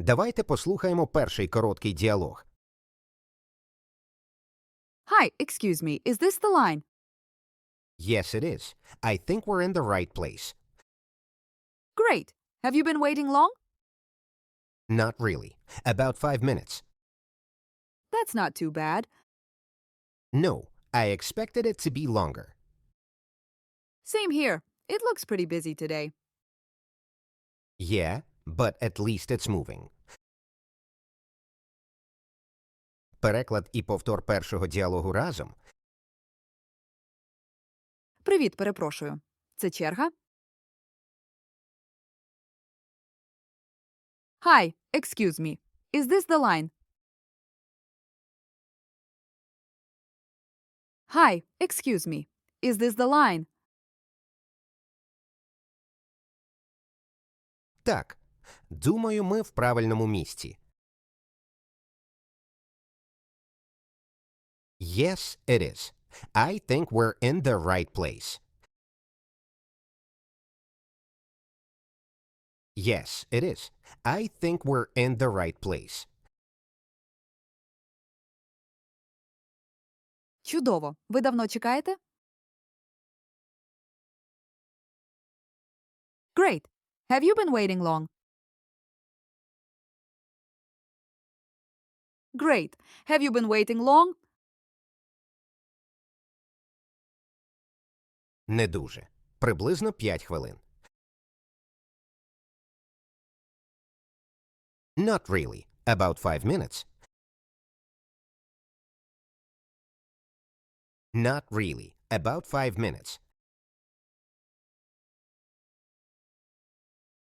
Давайте послухаємо перший короткий діалог. Hi, excuse me, is this the line? Yes, it is. I think we're in the right place. Great. Have you been waiting long? Not really. About five minutes. That's not too bad. No, I expected it to be longer. Same here. It looks pretty busy today. Yeah, but at least it's moving. Переклад і повтор першого діалогу разом. Привіт, перепрошую. Це черга? Hi, excuse me. Is this the line? Hi, excuse me. Is this the line? Так. Думаю, ми в правильному місці. Yes, it is. I think we're in the right place. Yes, it is. I think we're in the right place. Чудово. Ви давно чекаєте? Great. Have you been waiting long? Great. Have you been waiting long? Не дуже. Приблизно 5 хвилин. Not really. About 5 minutes. Not really. About 5 minutes.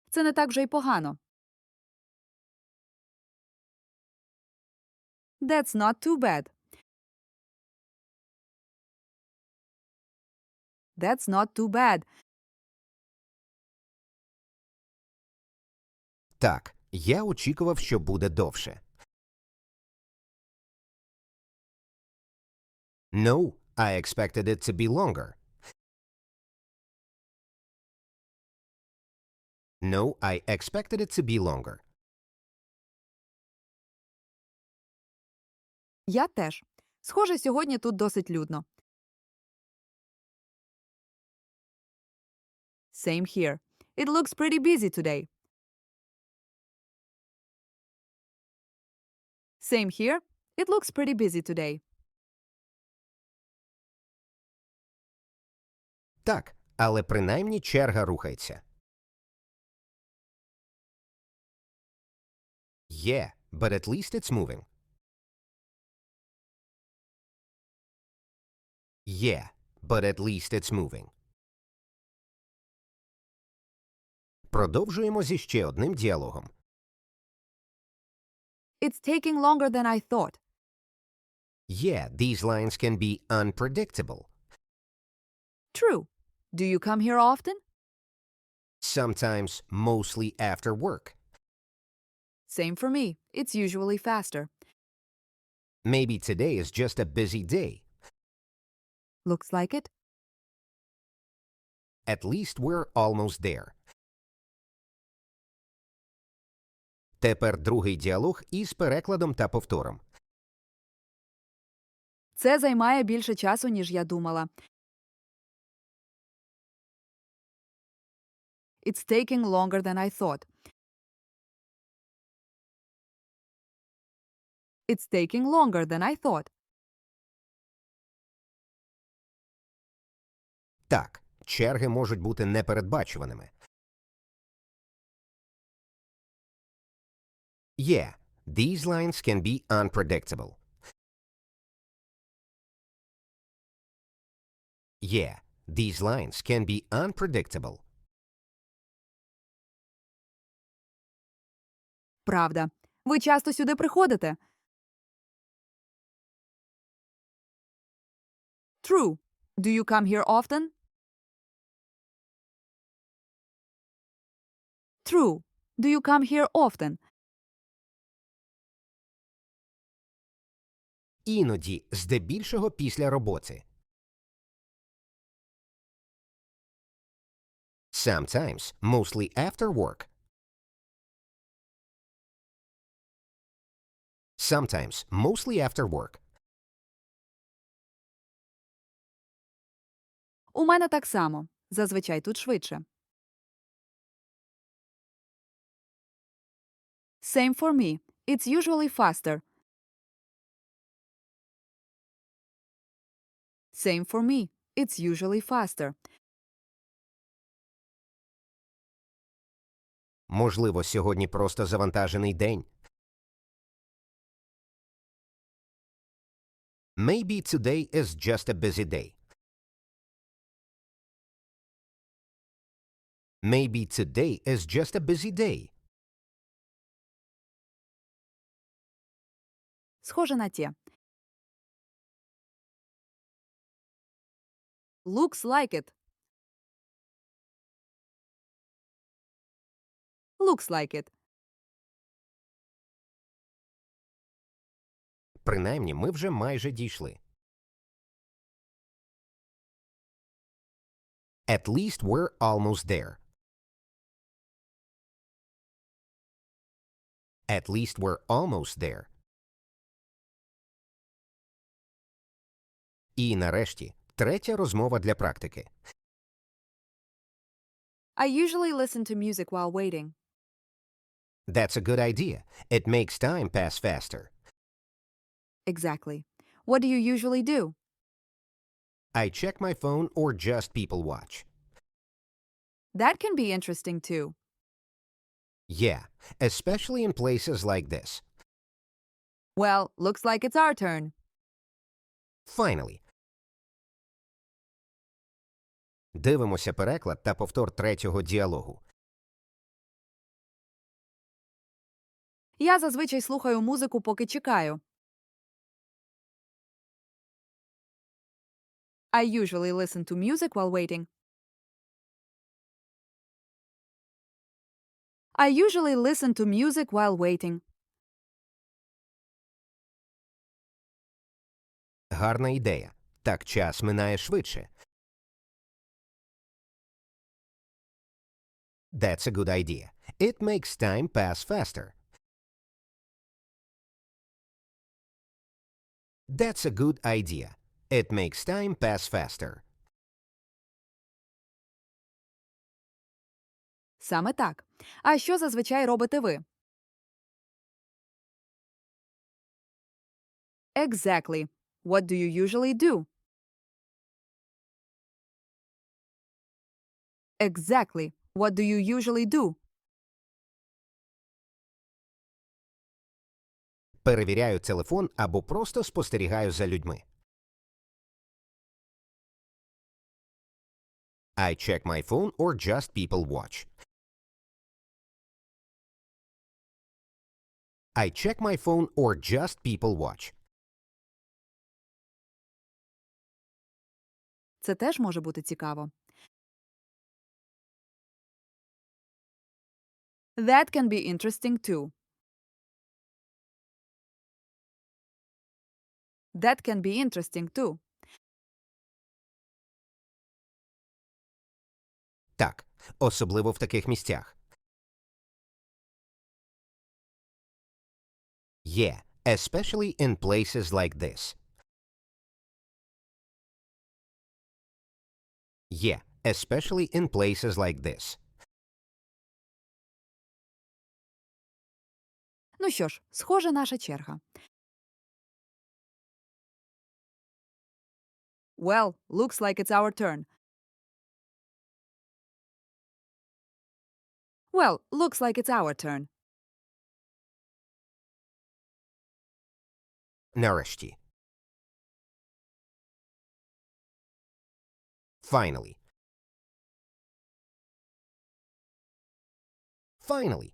Це не так вже й погано. That's not too bad. That's not too bad. Так, я очікував, що буде довше. No, I expected it to be longer. No, I expected it to be longer. Я теж. Схоже, сьогодні тут досить людно. Same here. It looks pretty busy today. Same here. It looks pretty busy today. Так, але принаймні черга рухається. Yeah, but at least it's moving. Yeah, but at least it's moving. Продовжуємо зі ще одним діалогом. It's taking longer than I thought. Yeah, these lines can be unpredictable. True. Do you come here often? Sometimes mostly after work. Same for me. It's usually faster. Maybe today is just a busy day. Looks like it. At least we're almost there. Тепер другий діалог із перекладом та повтором. Це займає більше часу, ніж я думала. It's taking longer than I thought. It's taking longer than I thought. Так, черги можуть бути непередбачуваними. Yeah, these lines can be unpredictable. Yeah, these lines can be unpredictable. Правда. Ви часто сюди приходите? True. Do you come here often? True. Do you come here often? Іноді, здебільшого після роботи. Sometimes, mostly after work. Sometimes, mostly after work. У мене так само. Зазвичай тут швидше. Same for me. It's usually faster. Same for me. It's usually faster. Можливо, сьогодні просто завантажений день. Maybe today is just a busy day. Maybe today is just a busy day. Схоже на те. Looks like it. Looks like it. Принаймні, ми вже майже дійшли. At least we're almost there. At least we're almost there. І нарешті третя розмова для практики. I usually listen to music while waiting. That's a good idea. It makes time pass faster. Exactly. What do you usually do? I check my phone or just people watch. That can be interesting too. Yeah, especially in places like this. Well, looks like it's our turn. Finally. Дивимося переклад та повтор третього діалогу. Я зазвичай слухаю музику, поки чекаю. I usually listen to music while waiting. I usually listen to music while waiting. Гарна ідея. Так час минає швидше. That's a good idea. It makes time pass faster. That's a good idea. It makes time pass faster. Саме так. А що зазвичай робите ви? Exactly. What do you usually do? Exactly. What do you usually do? Перевіряю телефон або просто спостерігаю за людьми. I check my phone or just people watch. I check my phone or just people watch. Це теж може бути цікаво. That can be interesting too. That can be interesting too. Так, особливо в таких місцях. Yeah, especially in places like this. Yeah, especially in places like this. Ну що ж, схоже, наша черга. Well, looks like it's our turn. Well, looks like it's our turn. Нарешті. Finally. Finally.